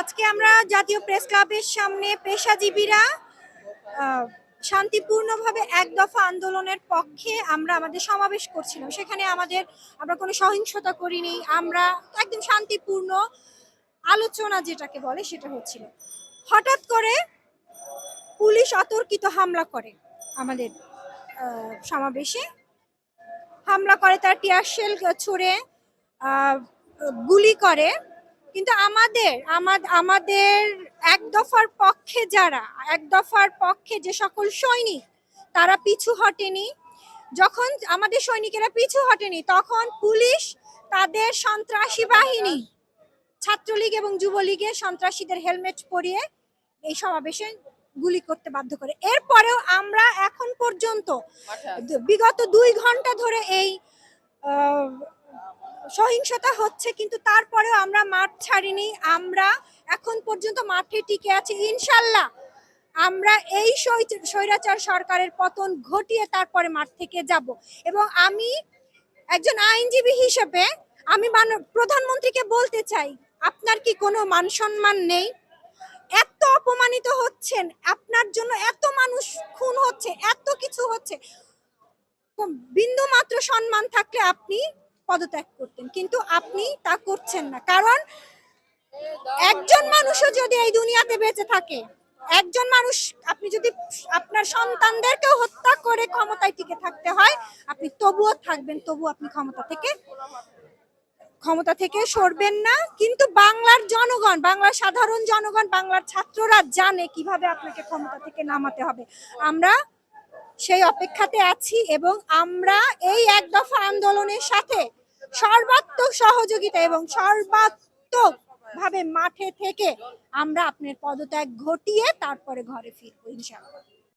আজকে আমরা জাতীয় প্রেস ক্লাবের সামনে পেশাজীবীরা শান্তিপূর্ণভাবে এক দফা আন্দোলনের পক্ষে আমরা আমাদের সমাবেশ করছিলাম। সেখানে আমাদের আমরা কোনো সহিংসতা করিনি, আমরা একদম শান্তিপূর্ণ আলোচনা যেটাকে বলে সেটা হচ্ছিল। হঠাৎ করে পুলিশ অতর্কিত হামলা করে আমাদের সমাবেশে। হামলা করে তার টিয়ার শেল ছুড়ে গুলি করে। কিন্তু আমাদের আমাদের এক দফার পক্ষে যারা, এক দফার পক্ষে যে সকল সৈনিক, তারা পিছু হটেনি। যখন আমাদের সৈনিকেরা পিছু হটেনি, তখন পুলিশ তাদের সন্ত্রাসী বাহিনী, ছাত্রলীগ এবং যুবলীগের সন্ত্রাসীদের হেলমেট পরিয়ে এই সমাবেশে গুলি করতে বাধ্য করে। এরপরেও আমরা এখন পর্যন্ত বিগত দুই ঘণ্টা ধরে এই সহিংসতা হচ্ছে, কিন্তু তারপরেও আমরা মাঠ ছাড়িনি আমরা এখন পর্যন্ত মাঠে টিকে আছি, ইনশাল্লাহ। আমরা এই স্বৈ- স্বৈরাচার সরকারের পতন ঘটিয়ে তারপরে মাঠ থেকে যাব। এবং আমি একজন আইনজীবী হিসেবে আমি মান- প্রধানমন্ত্রীকে বলতে চাই, আপনার কি কোনো মান সম্মান নেই? এত অপমানিত হচ্ছেন, আপনার জন্য এত মানুষ খুন হচ্ছে, এত কিছু হচ্ছে। বিন্দু মাত্র সম্মান থাকলে আপনি পদত্যাগ করতেন, কিন্তু আপনি তা করছেন না। কারণ একজন মানুষও যদি এই দুনিয়াতে বেঁচে থাকে, একজন মানুষ, আপনি যদি আপনার সন্তানদেরকেও হত্যা করে ক্ষমতায় টিকে থাকতে হয়, আপনি তবুও থাকবেন তবু আপনি ক্ষমতা থেকে ক্ষমতা থেকে সরবেন না। কিন্তু বাংলার জনগণ, বাংলার সাধারণ জনগণ, বাংলার ছাত্ররা জানে কীভাবে আপনাকে ক্ষমতা থেকে নামাতে হবে। আমরা সেই অপেক্ষাতে আছি এবং আমরা এই এক দফা আন্দোলনের সাথে সর্বাত্মক সহযোগিতা এবং সর্বাত্মক ভাবে মাঠে থেকে আমরা আপনার পদত্যাগ ঘটিয়ে তারপরে ঘরে ফিরবো ইনশাআল্লাহ।